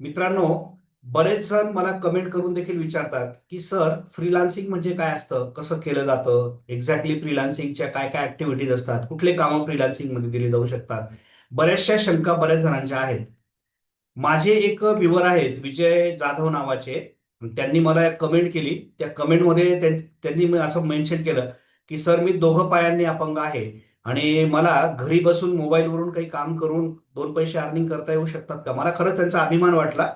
मित्रांनो बरेच जण मला कमेंट करून देखील विचारतात की सर फ्रीलान्सिंग म्हणजे काय असतं? कसं केलं जातं? एक्झॅक्टली फ्रीलान्सिंगच्या काय काय ऍक्टिव्हिटीज असतात? कुठले कामं फ्रीलान्सिंगमध्ये दिली जाऊ शकतात? बऱ्याचशा शंका बऱ्याच जणांच्या आहेत. माझे एक व्ह्युअर आहेत विजय जाधव नावाचे. त्यांनी मला कमेंट केली. त्या कमेंटमध्ये त्यांनी असं मेन्शन केलं की सर मी दोघं पायांनी अपंग आहे. आणि मला घरी बसून मोबाईलवरून काही काम करून दोन पैसे अर्निंग करता येऊ शकतात का? मला खरंच त्यांचा अभिमान वाटला.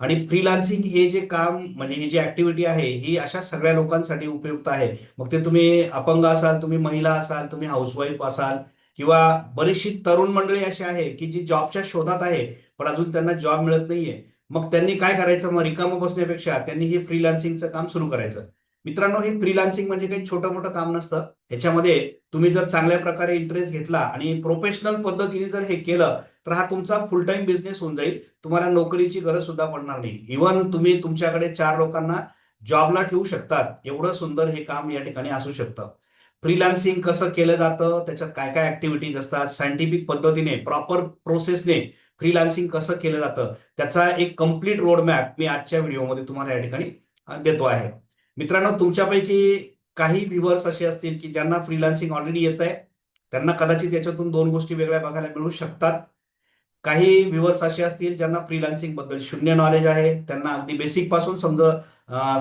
आणि फ्रीलान्सिंग हे जे काम म्हणजे ही जी ऍक्टिव्हिटी आहे ही अशा सगळ्या लोकांसाठी उपयुक्त आहे. मग ते तुम्ही अपंग असाल तुम्ही महिला असाल तुम्ही हाऊसवाईफ असाल किंवा बरीचशी तरुण मंडळी अशी आहे की जी जॉबच्या शोधात आहे पण अजून त्यांना जॉब मिळत नाहीये. मग त्यांनी काय करायचं? मग रिकामं बसण्यापेक्षा त्यांनी हे फ्रीलान्सिंगचं काम सुरू करायचं. मित्रांनो हे फ्रीलान्सिंग म्हणजे काही छोटं मोठं काम नसतं. ह्याच्यामध्ये तुम्ही जर चांगल्या प्रकारे इंटरेस्ट घेतला आणि प्रोफेशनल पद्धतीने जर हे केलं तर हा तुमचा फुल टाइम बिझनेस होऊन जाईल. तुम्हाला नोकरीची गरज सुद्धा पडणार नाही. इव्हन तुम्ही तुमच्याकडे चार लोकांना जॉबला ठेवू शकतात. एवढं सुंदर हे काम या ठिकाणी असू शकतं. फ्रीलान्सिंग कसं केलं जातं? त्याच्यात काय काय ऍक्टिव्हिटीज असतात? सायंटिफिक पद्धतीने प्रॉपर प्रोसेसने फ्रीलान्सिंग कसं केलं जातं? त्याचा एक कंप्लीट रोड मॅप मी आजच्या व्हिडिओमध्ये तुम्हाला या ठिकाणी देतो आहे. मित्रांनो तुमच्यापैकी काही व्ह्युअर्स असे असतील की ज्यांना फ्रीलान्सिंग ऑलरेडी येत आहे त्यांना कदाचित याच्यातून दोन गोष्टी वेगळ्या बघायला मिळू शकतात. काही व्ह्युअर्स असे असतील ज्यांना फ्रीलान्सिंगबद्दल शून्य नॉलेज आहे त्यांना अगदी बेसिकपासून समज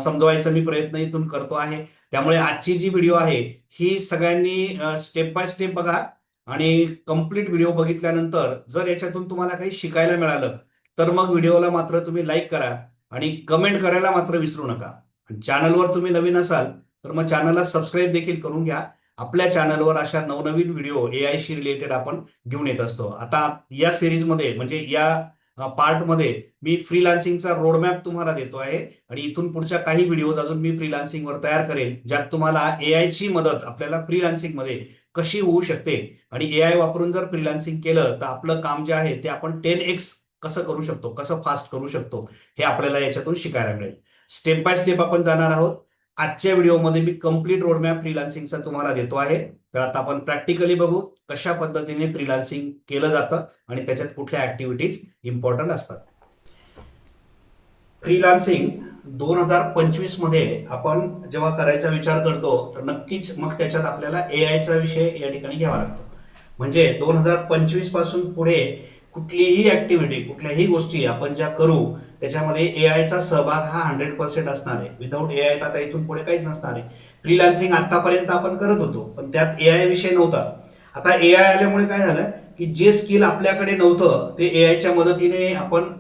समजवायचा मी प्रयत्न इथून करतो आहे. त्यामुळे आजची जी व्हिडिओ आहे ही सगळ्यांनी स्टेप बाय स्टेप बघा आणि कंप्लीट व्हिडिओ बघितल्यानंतर जर याच्यातून तुम्हाला काही शिकायला मिळालं तर मग व्हिडिओला मात्र तुम्ही लाईक करा आणि कमेंट करायला मात्र विसरू नका. आणि चॅनलवर तुम्ही नवीन असाल तर मग चॅनलला सबस्क्राईब देखील करून घ्या. आपल्या चॅनलवर अशा नवनवीन व्हिडिओ ए आय शी रिलेटेड आपण घेऊन येत असतो. आता या सिरीजमध्ये म्हणजे या पार्टमध्ये मी फ्रीलान्सिंगचा रोडमॅप तुम्हाला देतो आहे. आणि इथून पुढच्या काही व्हिडिओज अजून मी फ्रीलान्सिंगवर तयार करेन ज्यात तुम्हाला ए आयची मदत आपल्याला फ्रीलान्सिंगमध्ये कशी होऊ शकते. आणि ए आय वापरून जर फ्रीलान्सिंग केलं तर आपलं काम जे आहे ते आपण टेन एक्स कसं करू शकतो कसं फास्ट करू शकतो हे आपल्याला याच्यातून शिकायला मिळेल. स्टेप बाय स्टेप आपण जाणार आहोत. आजच्या व्हिडिओमध्ये मी कंप्लीट रोडमॅप फ्रीलान्सिंगचा तुम्हाला देतो आहे. तर आता आपण प्रॅक्टिकली बघू कशा पद्धतीने फ्रीलान्सिंग केलं जातं आणि त्याच्यात कुठल्या ऍक्टिव्हिटीज इम्पॉर्टंट असतात. फ्रीलान्सिंग दोन हजार पंचवीसमध्ये आपण जेव्हा करायचा विचार करतो तर नक्कीच मग त्याच्यात आपल्याला ए आयचा विषय या ठिकाणी घ्यावा लागतो. म्हणजे दोन हजार पंचवीसपासून पुढे कुठलीही ऍक्टिव्हिटी कुठल्याही गोष्टी आपण ज्या करू त्याच्यामध्ये ए आयचा सहभाग हा हंड्रेड पर्सेंट असणार आहे. विदाऊट ए आय आता इथून पुढे काहीच नसणार आहे. फ्रीलान्सिंग आतापर्यंत आपण करत होतो पण त्यात ए आय विषय नव्हता. आता ए आय आल्यामुळे काय झालं की जे स्किल आपल्याकडे नव्हतं ते ए आयच्या मदतीने आपण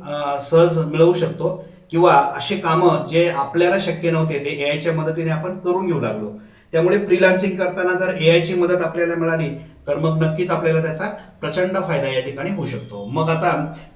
सहज मिळवू शकतो. किंवा असे कामं जे आपल्याला शक्य नव्हते ते ए आयच्या मदतीने आपण करून घेऊ लागलो. त्यामुळे फ्रीलान्सिंग करताना जर ए मदत आपल्याला मिळाली तर मग नक्कीच आपल्याला त्याचा प्रचंड फायदा या ठिकाणी होऊ शकतो. मग आता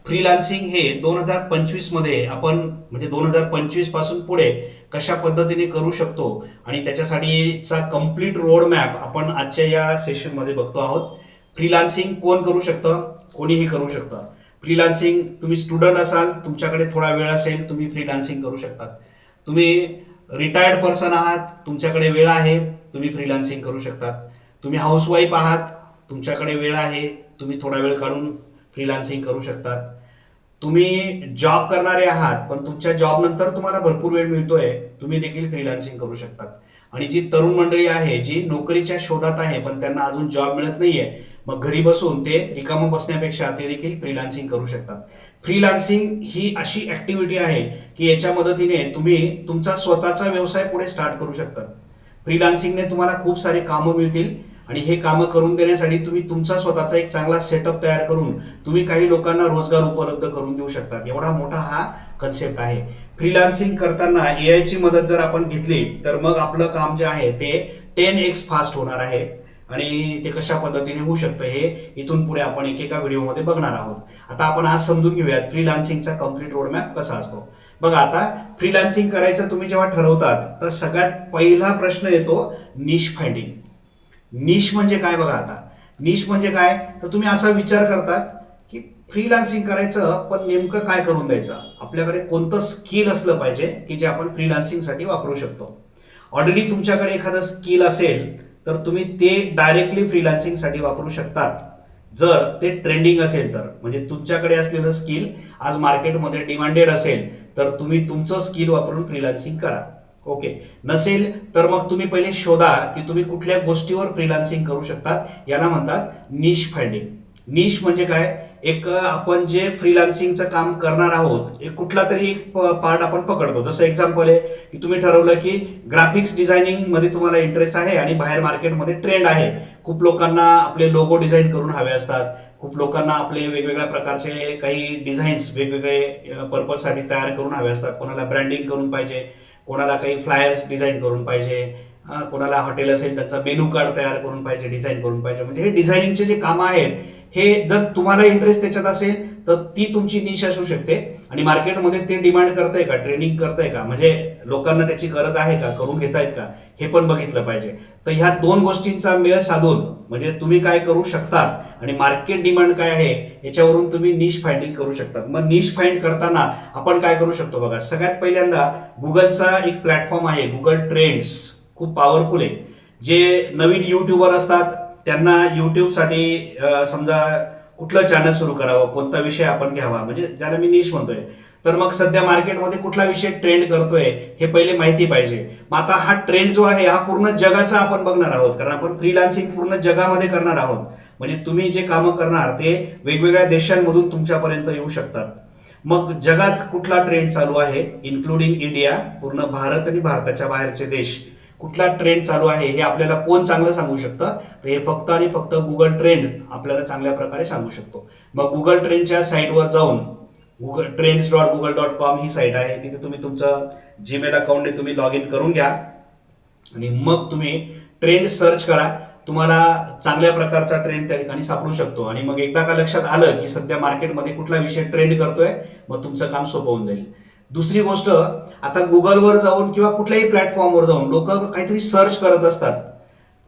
फ्रीलान्सिंग हे दोन हजार पंचवीसमध्ये आपण म्हणजे दोन हजार पंचवीसपासून पुढे कशा पद्धतीने करू शकतो आणि त्याच्यासाठीचा कंप्लीट रोड मॅप आपण आजच्या या सेशनमध्ये बघतो आहोत. फ्रीलान्सिंग कोण करू शकतं? कोणीही करू शकतं. फ्रीलान्सिंग तुम्ही स्टुडंट असाल तुमच्याकडे थोडा वेळ असेल तुम्ही फ्रीलान्सिंग करू शकतात. तुम्ही रिटायर्ड पर्सन आहात तुमच्याकडे वेळ आहे तुम्ही फ्रीलान्सिंग करू शकतात. तुम्ही हाऊसवाईफ आहात तुमच्याकडे वेळ आहे तुम्ही थोडा वेळ काढून फ्रीलान्सिंग करू शकतात. तुम्ही जॉब करणारे आहात पण तुमच्या जॉब नंतर तुम्हाला भरपूर वेळ मिळतोय तुम्ही देखील फ्रीलान्सिंग करू शकतात. आणि जी तरुण मंडळी आहे जी नोकरीच्या शोधात आहे पण त्यांना अजून जॉब मिळत नाहीये मग घरी बसून ते रिकामं बसण्यापेक्षा ते देखील फ्रीलान्सिंग करू शकतात. फ्रीलान्सिंग ही अशी ऍक्टिव्हिटी आहे की याच्या मदतीने तुम्ही तुमचा स्वतःचा व्यवसाय पुढे स्टार्ट करू शकतात फ्रीलान्सिंगने तुम्हाला खूप सारे कामं मिळतील आणि हे कामं करून देण्यासाठी तुम्ही तुमचा स्वतःचा एक चांगला सेटअप तयार करून तुम्ही काही लोकांना रोजगार उपलब्ध करून देऊ शकतात. एवढा मोठा हा कन्सेप्ट आहे. फ्रीलान्सिंग करताना ए ची मदत जर आपण घेतली तर मग आपलं काम जे आहे ते टेन एक्स फास्ट होणार आहे. आणि ते कशा पद्धतीने होऊ शकतं हे इथून पुढे आपण एकेका व्हिडिओमध्ये बघणार आहोत. आता आपण आज समजून घेऊयात फ्रीलान्सिंगचा कंप्लीट रोडमॅप कसा असतो. बघा आता फ्रीलान्सिंग करायचं तुम्ही जेव्हा ठरवतात तर सगळ्यात पहिला प्रश्न येतो निश फाइंडिंग निश म्हणजे काय बघा आता. निश म्हणजे काय? तर तुम्ही असा विचार करतात की फ्रीलान्सिंग करायचं पण नेमकं काय करून द्यायचं? आपल्याकडे कोणतं स्किल असलं पाहिजे की जे आपण फ्रीलान्सिंगसाठी वापरू शकतो. ऑलरेडी तुमच्याकडे एखादं स्किल असेल तर तुम्ही ते डायरेक्टली फ्रीलान्सिंगसाठी वापरू शकतात. जर ते ट्रेंडिंग असेल तर म्हणजे तुमच्याकडे असलेलं स्किल आज मार्केटमध्ये डिमांडेड असेल तर तुम्ही तुमचं स्किल वापरून फ्रीलान्सिंग करा. ओके नसेल तर मग तुम्ही पहिले शोधा की तुम्ही कुठल्या गोष्टीवर फ्रीलान्सिंग करू शकतात. याला म्हणतात निश फाइंडिंग निश म्हणजे काय? एक आपण जे फ्रीलान्सिंगचं काम करणार आहोत एक कुठला तरी एक पार्ट आपण पकडतो. जसं एक्झाम्पल आहे की तुम्ही ठरवलं की ग्राफिक्स डिझायनिंगमध्ये तुम्हाला इंटरेस्ट आहे आणि बाहेर मार्केटमध्ये ट्रेंड आहे. खूप लोकांना आपले लोगो डिझाईन करून हवे असतात. खूप लोकांना आपले वेगवेगळ्या प्रकारचे काही डिझाईन्स वेगवेगळे पर्पजसाठी तयार करून हवे असतात. कोणाला ब्रँडिंग करून पाहिजे कोणाला काही फ्लायर्स डिझाईन करून पाहिजे कोणाला हॉटेल असेल त्यांचा मेनू कार्ड तयार करून पाहिजे डिझाईन करून पाहिजे. म्हणजे हे डिझायनिंगचे जे कामं आहेत हे जर तुम्हाला इंटरेस्ट त्याच्यात असेल तर ती तुमची निश असू शकते. आणि मार्केटमध्ये ते डिमांड करताय का ट्रेनिंग करताय का? म्हणजे लोकांना त्याची गरज आहे का? करून घेतायत का? हे पण बघितलं पाहिजे. तर ह्या दोन गोष्टींचा मेळ साधून म्हणजे तुम्ही काय करू शकतात आणि मार्केट डिमांड काय आहे याच्यावरून तुम्ही निश फाइंडिंग करू शकतात. मग निश फाइंड करताना आपण काय करू शकतो? बघा सगळ्यात पहिल्यांदा गुगलचा एक प्लॅटफॉर्म आहे गुगल ट्रेंड्स. खूप पॉवरफुल आहे. जे नवीन युट्यूबर असतात त्यांना युट्यूबसाठी समजा कुठलं चॅनल सुरू करावं कोणता विषय आपण घ्यावा म्हणजे ज्याला मी निश म्हणतोय. तर मग सध्या मार्केटमध्ये कुठला विषय ट्रेंड करतोय हे पहिले माहिती पाहिजे. मग आता हा ट्रेंड जो आहे हा पूर्ण जगाचा आपण बघणार आहोत कारण आपण फ्रीलान्सिंग पूर्ण जगामध्ये करणार आहोत. म्हणजे तुम्ही जे कामं करणार ते वेगवेगळ्या देशांमधून तुमच्यापर्यंत येऊ शकतात. मग जगात कुठला ट्रेंड चालू आहे इन्क्लुडिंग इंडिया पूर्ण भारत आणि भारताच्या बाहेरचे देश? कुठला ट्रेंड चालू आहे हे आपल्याला कोण चांगलं सांगू शकतं? तर हे फक्त आणि फक्त गुगल ट्रेंड आपल्याला चांगल्या प्रकारे सांगू शकतो. मग गुगल ट्रेंडच्या साईटवर जाऊन Google trends dot Google dot com ही साईट आहे. तिथे तुम्ही तुमचं जीमेल अकाउंटने तुम्ही लॉग इन करून घ्या. आणि मग तुम्ही ट्रेंड सर्च करा. तुम्हाला चांगल्या प्रकारचा ट्रेंड त्या ठिकाणी सापडू शकतो. आणि मग एकदा का लक्षात आलं की सध्या मार्केटमध्ये कुठला विषय ट्रेंड करतोय मग तुमचं काम सोपं होऊन जाईल. दुसरी गोष्ट आता गुगलवर जाऊन किंवा कुठल्याही प्लॅटफॉर्मवर जाऊन लोक काहीतरी सर्च करत असतात.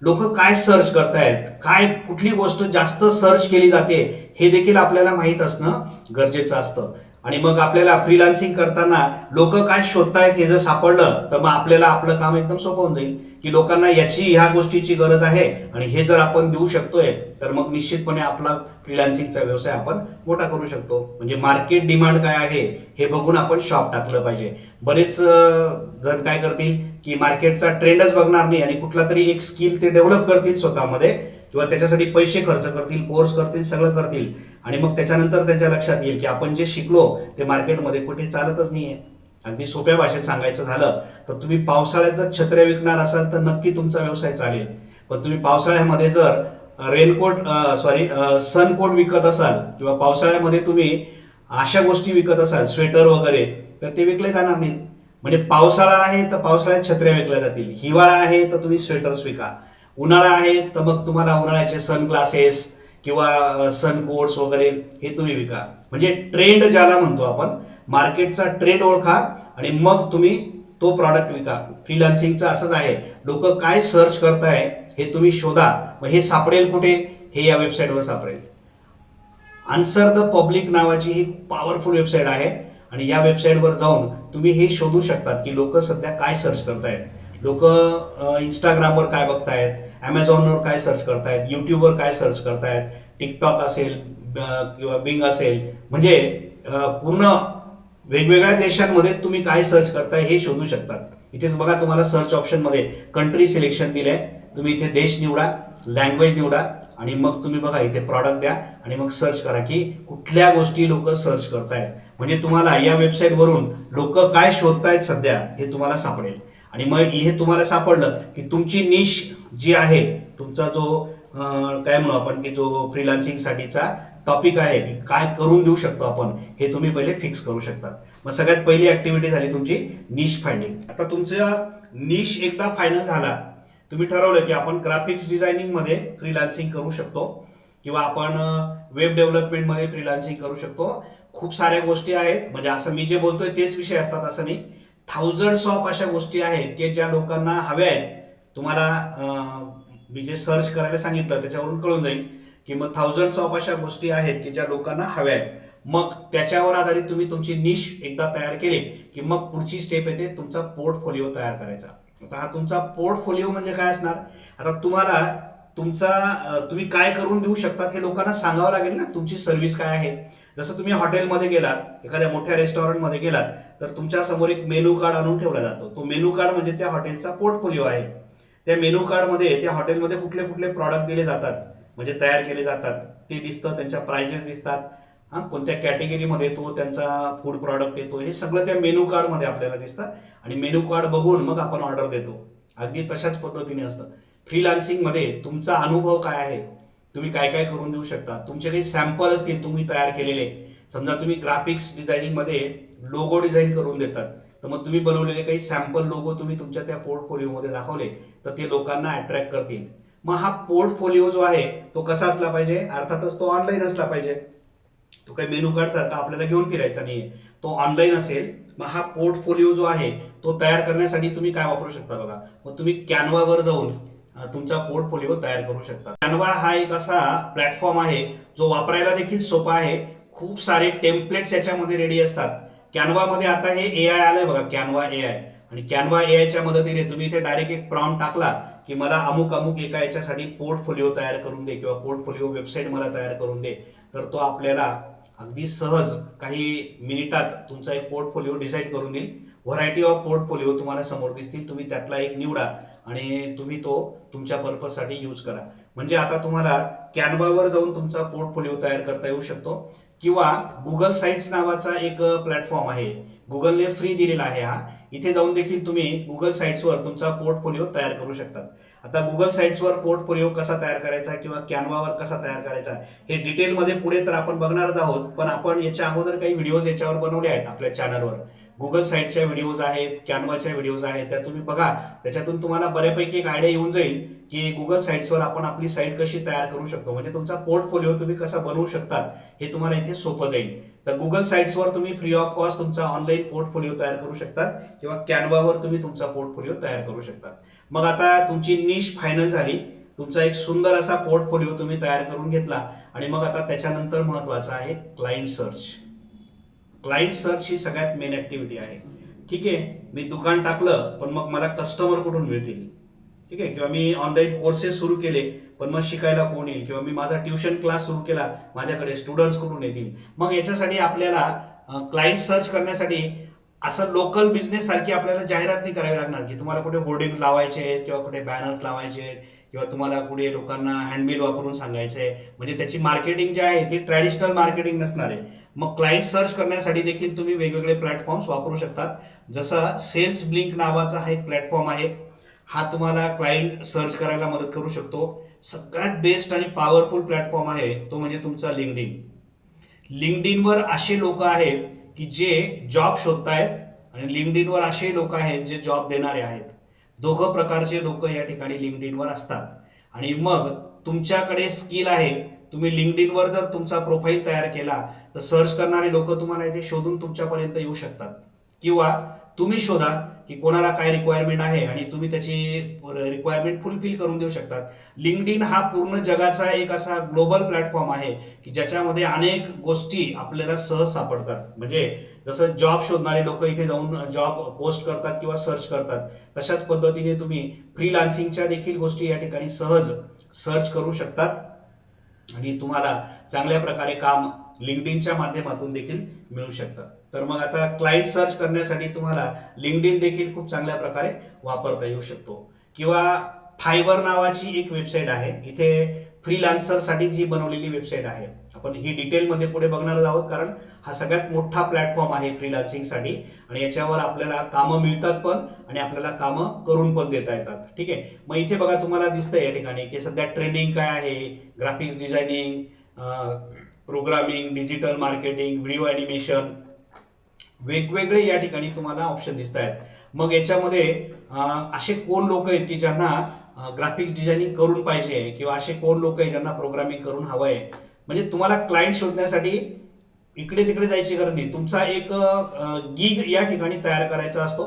लोक काय सर्च करतायत? काय कुठली गोष्ट जास्त सर्च केली जाते? हे देखील आपल्याला माहीत असणं गरजेचं असतं. आणि मग आपल्याला फ्रीलान्सिंग करताना लोक काय शोधतायत हे जर सापडलं तर मग आपल्याला आपलं काम एकदम सोपं होऊन जाईल. की लोकांना याची ह्या गोष्टीची गरज आहे आणि हे जर आपण देऊ शकतोय तर मग निश्चितपणे आपला फ्रीलान्सिंगचा व्यवसाय आपण मोठा करू शकतो. म्हणजे मार्केट डिमांड काय आहे हे बघून आपण शॉप टाकलं पाहिजे. बरेच जण काय करतील की मार्केटचा ट्रेंडच बघणार नाही आणि कुठला तरी एक स्किल ते डेव्हलप करतील स्वतःमध्ये किंवा त्याच्यासाठी पैसे खर्च करतील कोर्स करतील सगळं करतील. आणि मग त्याच्यानंतर त्यांच्या लक्षात येईल की आपण जे शिकलो ते मार्केटमध्ये कुठे चालतच नाहीये. अगदी सोप्या भाषेत सांगायचं झालं तर तुम्ही पावसाळ्यात जर छत्र्या विकणार असाल तर नक्की तुमचा व्यवसाय चालेल. पण तुम्ही पावसाळ्यामध्ये जर रेनकोट सॉरी सनकोट विकत असाल किंवा पावसाळ्यामध्ये तुम्ही अशा गोष्टी विकत असाल स्वेटर वगैरे तर ते विकले जाणार नाहीत. म्हणजे पावसाळा आहे तर पावसाळ्यात छत्र्या विकल्या जातील. हिवाळा आहे तर तुम्ही स्वेटर्स विका. उन्हाळा आहे तर मग तुम्हाला उन्हाळ्याचे सन ग्लासेस किंवा सनकोट्स वगैरे हे तुम्ही विका. म्हणजे ट्रेंड ज्याला म्हणतो आपण मार्केटचा ट्रेंड ओळखा आणि मग तुम्ही तो प्रॉडक्ट विका. फ्रीलान्सिंगचं असंच आहे. लोक काय सर्च करताय हे तुम्ही शोधा. मग हे सापडेल कुठे? हे या वेबसाईटवर सापडेल. आन्सर द पब्लिक नावाची ही खूप पॉवरफुल वेबसाईट आहे. आणि या वेबसाईटवर जाऊन तुम्ही हे शोधू शकतात की लोक सध्या काय सर्च करतायत. लोक इंस्टाग्रामवर काय बघतायत? ॲमेझॉनवर काय सर्च करतायत? यूट्यूबवर काय सर्च करतायत? टिकटॉक असेल किंवा बिंग असेल. म्हणजे पूर्ण वेगवेगळ्या देशांमध्ये तुम्ही काय सर्च करताय हे शोधू शकतात. इथे बघा तुम्हाला सर्च ऑप्शनमध्ये कंट्री सिलेक्शन दिलंय. तुम्ही इथे देश निवडा लँग्वेज निवडा आणि मग तुम्ही बघा इथे प्रॉडक्ट द्या आणि मग सर्च करा की कुठल्या गोष्टी लोक सर्च करतायत. म्हणजे तुम्हाला या वेबसाईटवरून लोक काय शोधतायत सध्या हे तुम्हाला सापडेल. आणि मग हे तुम्हाला सापडलं की तुमची निश जी आहे तुमचा जो काय म्हणू आपण की जो फ्रीलान्सिंगसाठीचा टॉपिक आहे की काय करून देऊ शकतो आपण हे तुम्ही पहिले फिक्स करू शकता. मग सगळ्यात पहिली ऍक्टिव्हिटी झाली तुमची निश फायंडिंग आता तुमचा निश एकदा फायनल झाला तुम्ही ठरवलं की आपण ग्राफिक्स डिझायनिंगमध्ये फ्रीलान्सिंग करू शकतो किंवा आपण वेब डेव्हलपमेंटमध्ये फ्रीलान्सिंग करू शकतो. खूप साऱ्या गोष्टी आहेत म्हणजे असं मी जे बोलतोय तेच विषय असतात असं नाही. थाउजंड्स ऑफ अशा गोष्टी आहेत की ज्या लोकांना हव्या आहेत. तुम्हाला मी जे सर्च करायला सांगितलं त्याच्यावरून कळून जाईल. की मग थाउजंड्स ऑफ अशा गोष्टी आहेत की ज्या लोकांना हव्या आहेत. मग त्याच्यावर आधारित तुम्ही तुमची निश एकदा तयार केली की मग पुढची स्टेप येते तुमचा पोर्टफोलिओ तयार करायचा. आता हा तुमचा पोर्टफोलिओ म्हणजे काय असणार? आता तुम्हाला तुमचा तुम्ही काय करून देऊ शकतात हे लोकांना सांगावं लागेल ना तुमची सर्व्हिस काय आहे? जसं तुम्ही हॉटेलमध्ये गेलात एखाद्या मोठ्या रेस्टॉरंटमध्ये गेलात तर तुमच्यासमोर एक मेनू कार्ड आणून ठेवला जातो. तो मेनू कार्ड म्हणजे त्या हॉटेलचा पोर्टफोलिओ आहे. त्या मेनू कार्डमध्ये त्या हॉटेलमध्ये कुठले कुठले प्रॉडक्ट दिले जातात? म्हणजे तयार केले जातात. ते दिसतं त्यांच्या प्राइजेस दिसतात. हां कोणत्या कॅटेगरीमध्ये तो त्यांचा फूड प्रॉडक्ट येतो हे सगळं त्या मेनू कार्डमध्ये आपल्याला दिसतं. आणि मेनू कार्ड बघून मग आपण ऑर्डर देतो. अगदी तशाच पद्धतीने असतं. फ्रीलान्सिंगमध्ये तुमचा अनुभव काय आहे? तुम्ही काय काय करून देऊ शकता? तुमचे काही सॅम्पल असतील तुम्ही तयार केलेले. समजा तुम्ही ग्राफिक्स डिझायनिंगमध्ये लोगो डिझाईन करून देतात. तर मग तुम्ही बनवलेले काही सॅम्पल लोगो तुम्ही तुमच्या त्या पोर्टफोलिओमध्ये दाखवले तर ते लोकांना अट्रॅक्ट करतील. मग हा पोर्टफोलिओ जो आहे तो कसा असला पाहिजे? अर्थातच तो ऑनलाईन असला पाहिजे. तो काही मेनू कार्ड सारखा आपल्याला घेऊन फिरायचा नाहीये. तो ऑनलाईन असेल मग हा पोर्टफोलिओ जो आहे तो तयार करण्यासाठी तुम्ही काय वापरू शकता बघा? मग तुम्ही कॅनवावर जाऊन तुमचा पोर्टफोलिओ तयार करू शकता. कॅनवा हा एक असा प्लॅटफॉर्म आहे जो वापरायला देखील सोपा आहे. खूप सारे टेम्पलेट्स याच्यामध्ये रेडी असतात. कॅनवामध्ये आता हे ए आय आलंय बघा कॅनवा ए आय आणि कॅनवा ए आयच्या मदतीने तुम्ही इथे डायरेक्ट एक प्रॉम टाकला की मला अमुक अमुक एका याच्यासाठी पोर्टफोलिओ तयार करून दे किंवा पोर्टफोलिओ वेबसाईट मला तयार करून दे. तर तो आपल्याला अगदी सहज काही मिनिटात तुमचा एक पोर्टफोलिओ डिझाईन करून देईल. व्हरायटी ऑफ पोर्टफोलिओ तुम्हाला समोर दिसतील. तुम्ही त्यातला एक निवडा आणि तुम्ही तो तुमच्या पर्पजसाठी यूज करा. म्हणजे आता तुम्हाला कॅनवावर जाऊन तुमचा पोर्टफोलिओ तयार करता येऊ शकतो. किंवा गुगल साइट्स नावाचा एक प्लॅटफॉर्म आहे. गुगलने फ्री दिलेला आहे हा. इथे जाऊन देखील तुम्ही गुगल साइट्सवर तुमचा पोर्टफोलिओ तयार करू शकतात. आता गुगल साइट्सवर पोर्टफोलिओ कसा तयार करायचा किंवा कॅनवावर कसा तयार करायचा हे डिटेलमध्ये पुढे तर आपण बघणारच आहोत पण आपण याच्या अगोदर काही व्हिडिओज याच्यावर बनवले आहेत आपल्या चॅनलवर गुगल साईटच्या व्हिडिओज आहेत कॅनवाच्या व्हिडिओज आहेत त्या तुम्ही बघा. त्याच्यातून तुम्हाला बऱ्यापैकी एक आयडिया येऊन जाईल. की गुगल साईट्सवर आपण आपली साईट कशी तयार करू शकतो? म्हणजे तुमचा पोर्टफोलिओ तुम्ही कसा बनवू शकतात हे तुम्हाला इथे सोपं जाईल. तर गुगल साईट्सवर तुम्ही फ्री ऑफ कॉस्ट तुमचा ऑनलाईन पोर्टफोलिओ तयार करू शकतात किंवा कॅनवावर तुम्ही तुमचा पोर्टफोलिओ तयार करू शकतात. मग आता तुमची निश फायनल झाली. तुमचा एक सुंदर असा पोर्टफोलिओ तुम्ही तयार करून घेतला. आणि मग आता त्याच्यानंतर महत्त्वाचा आहे क्लायंट सर्च क्लायंट सर्च ही सगळ्यात मेन ऍक्टिव्हिटी आहे. ठीक आहे? मी दुकान टाकलं पण मग मला कस्टमर कुठून मिळतील? ठीक आहे? किंवा मी ऑनलाईन कोर्सेस सुरू केले पण मग शिकायला कोण येईल? किंवा मी माझा ट्युशन क्लास सुरू केला माझ्याकडे स्टुडंट्स कुठून येतील. मग याच्यासाठी आपल्याला क्लायंट सर्च करण्यासाठी असं लोकल बिझनेस सारखी आपल्याला जाहिरात नाही करावी लागणार की तुम्हाला कुठे होर्डिंग लावायचे आहेत किंवा कुठे बॅनर्स लावायचे आहेत किंवा तुम्हाला कुठे लोकांना हँडबिल वापरून सांगायचं आहे. म्हणजे त्याची मार्केटिंग जे आहे ती ट्रॅडिशनल मार्केटिंग नसणार आहे. मग क्लायंट सर्च करण्यासाठी देखील तुम्ही वेगवेगळे प्लॅटफॉर्म्स वापरू शकतात. जसा सेल्स ब्लिंक नावाचा हा एक प्लॅटफॉर्म आहे. हा तुम्हाला क्लायंट सर्च करायला मदत करू शकतो. सगळ्यात बेस्ट आणि पॉवरफुल प्लॅटफॉर्म आहे तो म्हणजे तुमचा लिंकडिन लिंकडिनवर असे लोक आहेत की जे जॉब शोधतायत आणि लिंकडिनवर असे लोक आहेत जे जॉब देणारे आहेत. दोघं प्रकारचे लोक या ठिकाणी लिंकडिनवर असतात. आणि मग तुमच्याकडे स्किल आहे तुम्ही लिंकडिनवर जर तुमचा प्रोफाईल तयार केला तर सर्च करणारे लोक तुम्हाला इथे शोधून तुमच्यापर्यंत येऊ शकतात. किंवा तुम्ही शोधा की कोणाला काय रिक्वायरमेंट आहे आणि तुम्ही त्याची रिक्वायरमेंट फुलफिल करून देऊ शकतात. लिंकडिन हा पूर्ण जगाचा एक असा ग्लोबल प्लॅटफॉर्म आहे की ज्याच्यामध्ये अनेक गोष्टी आपल्याला सहज सापडतात. म्हणजे जसं जॉब शोधणारे लोक इथे जाऊन जॉब पोस्ट करतात किंवा सर्च करतात. तशाच पद्धतीने तुम्ही फ्रीलान्सिंगच्या देखील गोष्टी या ठिकाणी सहज सर्च करू शकतात. आणि तुम्हाला चांगल्या प्रकारे काम लिंकडिनच्या माध्यमातून देखील मिळू शकतात तर मग आता क्लायंट सर्च करण्यासाठी तुम्हाला लिंकडिन देखील खूप चांगल्या प्रकारे वापरता येऊ शकतो. किंवा फायबर नावाची एक वेबसाईट आहे. इथे फ्रीलान्सरसाठी जी बनवलेली वेबसाईट आहे. आपण ही डिटेलमध्ये पुढे बघणार आहोत कारण हा सगळ्यात मोठा प्लॅटफॉर्म आहे फ्रीलान्सिंगसाठी आणि याच्यावर आपल्याला कामं मिळतात पण आणि आपल्याला कामं करून पण देता येतात. ठीक आहे? मग इथे बघा तुम्हाला दिसतंय या ठिकाणी की सध्या ट्रेंडिंग काय आहे? Graphics designing programming digital marketing video animation वेगवेगळे या ठिकाणी तुम्हाला ऑप्शन दिसत आहेत. मग याच्यामध्ये असे कोण लोक आहेत की ज्यांना ग्राफिक्स डिझायनिंग करून पाहिजे किंवा असे कोण लोक आहेत ज्यांना प्रोग्रामिंग करून हवं आहे? म्हणजे तुम्हाला क्लायंट शोधण्यासाठी इकडे तिकडे जायची गरज नाही. तुमचा एक गिग या ठिकाणी तयार करायचा असतो.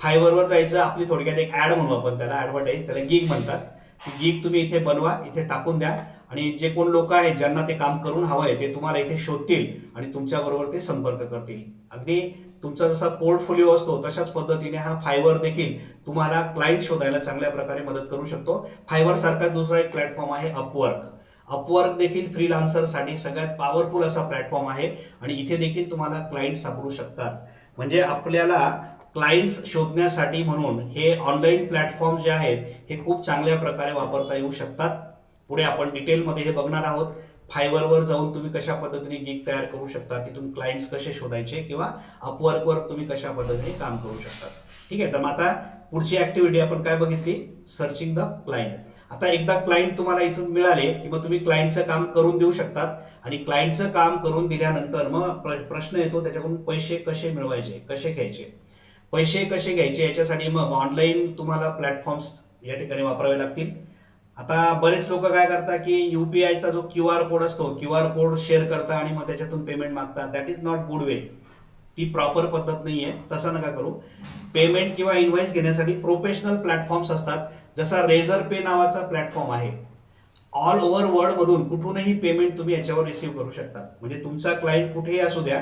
फायबरवर जायचं आपली थोडक्यात एक ऍड म्हणू आपण त्याला ऍडव्हर्टाईज त्याला गिग म्हणतात. ती गिग तुम्ही इथे बनवा इथे टाकून द्या. आणि जे कोण लोक आहेत ज्यांना ते काम करून हवं आहे ते तुम्हाला इथे शोधतील आणि तुमच्याबरोबर ते संपर्क करतील. अगदी तुमचा जसा पोर्टफोलिओ असतो तशाच पद्धतीने हा फायबर देखील तुम्हाला क्लायंट शोधायला चांगल्या प्रकारे मदत करू शकतो. फायबर सारखा दुसरा एक प्लॅटफॉर्म आहे अपवर्क अपवर्क देखील फ्रीलान्सरसाठी सगळ्यात पॉवरफुल असा प्लॅटफॉर्म आहे आणि इथे देखील तुम्हाला क्लायंट सापडू शकतात. म्हणजे आपल्याला क्लायंट्स शोधण्यासाठी म्हणून हे ऑनलाईन प्लॅटफॉर्म जे आहेत हे खूप चांगल्या प्रकारे वापरता येऊ शकतात. पुढे आपण डिटेलमध्ये हे बघणार आहोत. फायबरवर जाऊन तुम्ही कशा पद्धतीने गिग तयार करू शकता तिथून क्लायंट्स कसे शोधायचे किंवा अपवर्कवर तुम्ही कशा पद्धतीने काम करू शकता. ठीक आहे तर मग आता पुढची ऍक्टिव्हिटी आपण काय बघितली? सर्चिंग द क्लायंट आता एकदा क्लायंट तुम्हाला इथून मिळाले की मग तुम्ही क्लायंटचं काम करून देऊ शकतात. आणि क्लायंटचं काम करून दिल्यानंतर मग प्र- प्रश्न येतो त्याच्याकडून पैसे कसे मिळवायचे कसे घ्यायचे? पैसे कसे घ्यायचे याच्यासाठी मग ऑनलाईन तुम्हाला प्लॅटफॉर्म्स या ठिकाणी वापरावे लागतील. आता बरेच लोक काय करतात की युपीआयचा जो क्यू आर कोड असतो क्यू आर कोड शेअर करता आणि मग त्याच्यातून पेमेंट मागतात. That is not good way ती प्रॉपर पद्धत नाही आहे तसं नका करू. पेमेंट किंवा इन्व्हॉइस घेण्यासाठी प्रोफेशनल प्लॅटफॉर्म्स असतात. जसा रेझर पे नावाचा प्लॅटफॉर्म आहे. ऑल ओव्हर वर्ल्ड मधून कुठूनही पेमेंट तुम्ही याच्यावर रिसीव्ह करू शकता. म्हणजे तुमचा क्लायंट कुठेही असू द्या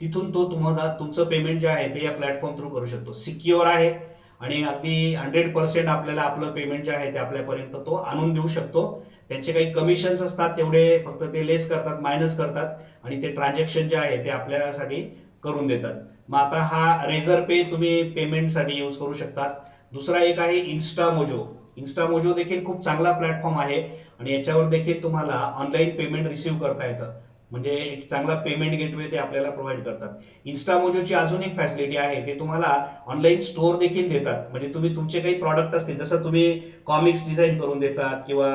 तिथून तो तुम्हाला तुमचं पेमेंट जे आहे ते या प्लॅटफॉर्म थ्रू करू शकतो. सिक्युअर आहे. आणि अगदी हंड्रेड पर्सेंट आपल्याला आपलं पेमेंट जे आहे ते आपल्यापर्यंत तो आणून देऊ शकतो. त्यांचे काही कमिशन्स असतात तेवढे फक्त ते लेस करतात मायनस करतात आणि ते ट्रान्झॅक्शन जे आहे ते आपल्यासाठी करून देतात. मग आता हा रेझर पे तुम्ही पेमेंटसाठी यूज करू शकता. दुसरा एक आहे इन्स्टा मोजो इन्स्टा मोजो देखील खूप चांगला प्लॅटफॉर्म आहे आणि याच्यावर देखील तुम्हाला ऑनलाईन पेमेंट रिसिव्ह करता येतं. म्हणजे एक चांगला पेमेंट गेटवे ते आपल्याला प्रोव्हाइड करतात. इन्स्टामोजोची अजून एक फॅसिलिटी आहे ते तुम्हाला ऑनलाईन स्टोअर देखील देतात. म्हणजे तुम्ही तुमचे काही प्रॉडक्ट असतील जसं तुम्ही कॉमिक्स डिझाईन करून देतात किंवा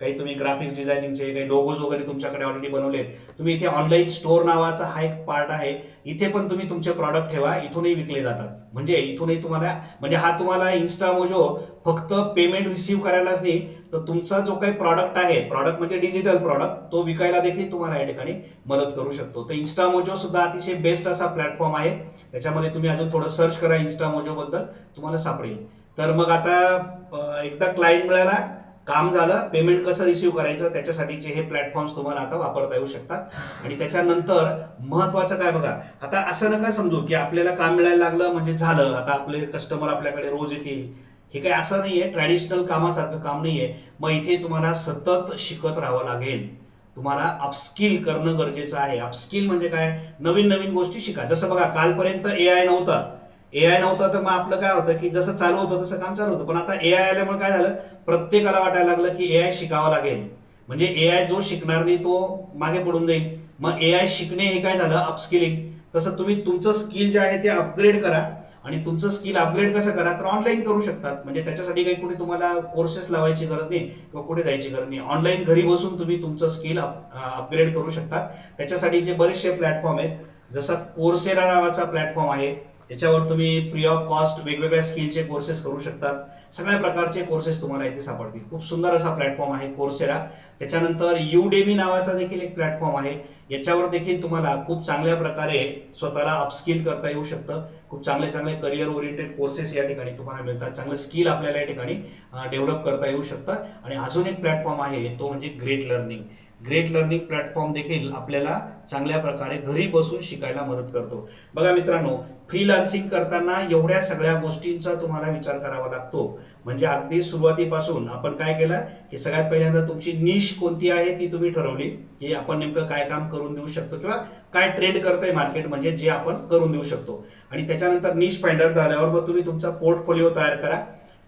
काही तुम्ही ग्राफिक्स डिझायनिंगचे काही लोगोज वगैरे तुमच्याकडे ऑलरेडी बनवलेत. तुम्ही इथे ऑनलाईन स्टोअर नावाचा हा एक पार्ट आहे. इथे पण तुम्ही तुमचे प्रॉडक्ट ठेवा इथूनही विकले जातात. म्हणजे इथूनही तुम्हाला म्हणजे हा तुम्हाला इन्स्टामोजो फक्त पेमेंट रिसीव्ह करायलाच नाही तर तुमचा जो काही प्रॉडक्ट आहे प्रॉडक्ट म्हणजे डिजिटल प्रॉडक्ट तो विकायला देखील तुम्हाला या ठिकाणी मदत करू शकतो. तर इन्स्टामोजो सुद्धा अतिशय बेस्ट असा प्लॅटफॉर्म आहे. त्याच्यामध्ये तुम्ही अजून थोडं सर्च करा इन्स्टामोजो बद्दल तुम्हाला सापडेल. तर मग आता एकदा क्लायंट मिळाला काम झालं पेमेंट कसं रिसिव्ह करायचं त्याच्यासाठीचे हे प्लॅटफॉर्म्स तुम्हाला आता वापरता येऊ शकतात. आणि त्याच्यानंतर महत्वाचं काय बघा आता असं नका समजू की आपल्याला काम मिळायला लागलं म्हणजे झालं आता आपले कस्टमर आपल्याकडे रोज येतील. हे काही असं नाहीये ट्रॅडिशनल कामासारखं काम नाहीये. मग इथे तुम्हाला सतत शिकत राहावं लागेल. तुम्हाला अपस्किल करणं गरजेचं आहे. अपस्किल म्हणजे काय? नवीन नवीन गोष्टी शिका. जसं बघा कालपर्यंत ए आय नव्हता. ए आय नव्हतं तर मग आपलं काय होतं की जसं चालू होतं तसं काम चालू होतं. पण आता ए आय आल्यामुळे काय झालं? प्रत्येकाला वाटायला लागलं की ए आय शिकावं लागेल. म्हणजे ए आय जो शिकणार नाही तो मागे पडून जाईल. मग ए आय शिकणे हे काय झालं? अपस्किलिंग तसं तुम्ही तुमचं स्किल जे आहे ते अपग्रेड करा. आणि तुमचं स्किल अपग्रेड कसं करा? तर ऑनलाईन करू शकतात. म्हणजे त्याच्यासाठी काही कुठे तुम्हाला कोर्सेस लावायची गरज नाही किंवा कुठे जायची गरज नाही. ऑनलाईन घरी बसून तुम्ही तुमचं स्किल अपग्रेड करू शकतात. त्याच्यासाठी जे बरेचसे प्लॅटफॉर्म आहेत जसा कोर्सेरा नावाचा प्लॅटफॉर्म आहे याच्यावर तुम्ही फ्री ऑफ कॉस्ट वेगवेगळ्या स्किलचे कोर्सेस करू शकतात सगळ्या प्रकारचे कोर्सेस तुम्हाला इथे सापडतील. खूप सुंदर असा प्लॅटफॉर्म आहे कोर्सेरा त्याच्यानंतर युडेमी नावाचा देखील एक प्लॅटफॉर्म आहे. याच्यावर देखील तुम्हाला खूप चांगल्या प्रकारे स्वतःला अपस्किल करता येऊ शकतं. खूप चांगले चांगले करिअर ओरिएंटेड कोर्सेस या ठिकाणी तुम्हाला मिळतात. चांगलं स्किल आपल्याला या ठिकाणी डेव्हलप करता येऊ शकतं. आणि अजून एक प्लॅटफॉर्म आहे तो म्हणजे great learning great learning platform देखील आपल्याला चांगल्या प्रकारे घरी बसून शिकायला मदत करतो. बघा मित्रांनो फ्रीलान्सिंग करताना एवढ्या सगळ्या गोष्टींचा तुम्हाला विचार करावा लागतो. म्हणजे अगदी सुरुवातीपासून आपण काय केलं की सगळ्यात पहिल्यांदा तुमची निश कोणती आहे ती तुम्ही ठरवली की आपण नेमकं काय काम करून देऊ शकतो किंवा काय ट्रेड करतंय मार्केट म्हणजे जे आपण करून देऊ शकतो. आणि त्याच्यानंतर निश फाइंडर झाल्यावर मग तुम्ही तुमचा पोर्टफोलिओ तयार करा.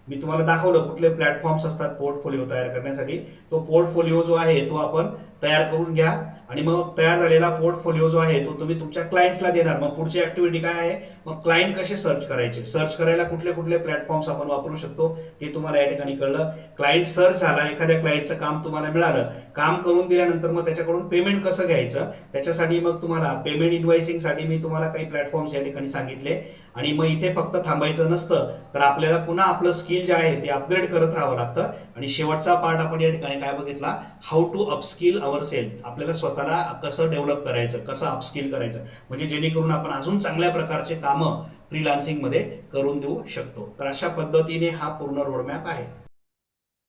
मी तुम्हाला दाखवलं कुठले प्लॅटफॉर्म्स असतात पोर्टफोलिओ तयार करण्यासाठी. तो पोर्टफोलिओ जो आहे तो आपण तयार करून घ्या. आणि मग तयार झालेला पोर्टफोलिओ जो आहे तो तुम्ही तुमच्या क्लायंट्सला देणार. मग पुढची ऍक्टिव्हिटी काय आहे? मग क्लायंट कसे सर्च करायचे? सर्च करायला कुठले कुठले प्लॅटफॉर्म्स आपण वापरू शकतो? ते तुम्हाला या ठिकाणी कळलं. क्लायंट सर्च झाला एखाद्या क्लायंटचं काम तुम्हाला मिळालं. काम करून दिल्यानंतर मग त्याच्याकडून पेमेंट कसं घ्यायचं? त्याच्यासाठी मग तुम्हाला पेमेंट इन्व्हायसिंगसाठी मी तुम्हाला काही प्लॅटफॉर्म्स या ठिकाणी सांगितले. आणि मग इथे फक्त थांबायचं नसतं तर आपल्याला पुन्हा आपलं स्किल जे आहे ते अपग्रेड करत राहावं लागतं. आणि शेवटचा पार्ट आपण या ठिकाणी काय बघितला? How to upskill our self आपल्याला स्वतःला कसं डेव्हलप करायचं कसं अपस्किल करायचं? म्हणजे जेणेकरून आपण अजून चांगल्या प्रकारचे कामं फ्रीलान्सिंगमध्ये करून देऊ शकतो. तर अशा पद्धतीने हा पूर्ण रोडमॅप आहे.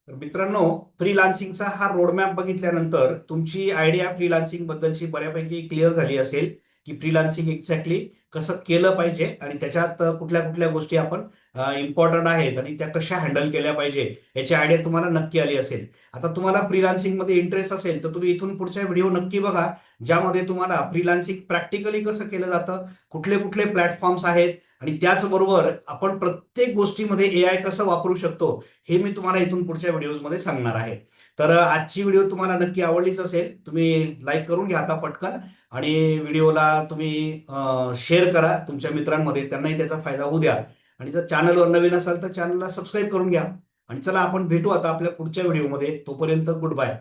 तर मित्रांनो फ्रीलान्सिंगचा हा रोडमॅप बघितल्यानंतर तुमची आयडिया फ्रीलान्सिंग बद्दलची बऱ्यापैकी क्लिअर झाली असेल की फ्रीलान्सिंग एक्झॅक्टली कसं केलं पाहिजे आणि त्याच्यात कुठल्या कुठल्या गोष्टी आपण इम्पॉर्टंट आहेत आणि त्या कशा हँडल केल्या पाहिजे याची आयडिया तुम्हाला नक्की आली असेल. आता तुम्हाला फ्रीलान्सिंगमध्ये इंटरेस्ट असेल तर तुम्ही इथून पुढच्या व्हिडिओ नक्की बघा ज्यामध्ये तुम्हाला फ्रीलान्सिंग प्रॅक्टिकली कसं केलं जातं कुठले कुठले प्लॅटफॉर्म्स आहेत आणि त्याचबरोबर आपण प्रत्येक गोष्टीमध्ये ए आय कसं वापरू शकतो हे मी तुम्हाला इथून पुढच्या व्हिडिओजमध्ये सांगणार आहे. तर आजची व्हिडिओ तुम्हाला नक्की आवडलीच असेल तुम्ही लाईक करून घ्या आता पटकन. आणि व्हिडिओला तुम्ही शेअर करा. तुमच्या मित्रांमध्ये त्यांनाही त्याचा फायदा होऊ द्या. आणि जर चॅनलवर नवीन असाल तर चॅनलला सबस्क्राईब करून घ्या. आणि चला आपण भेटू आता आपल्या पुढच्या व्हिडिओमध्ये. तोपर्यंत गुड बाय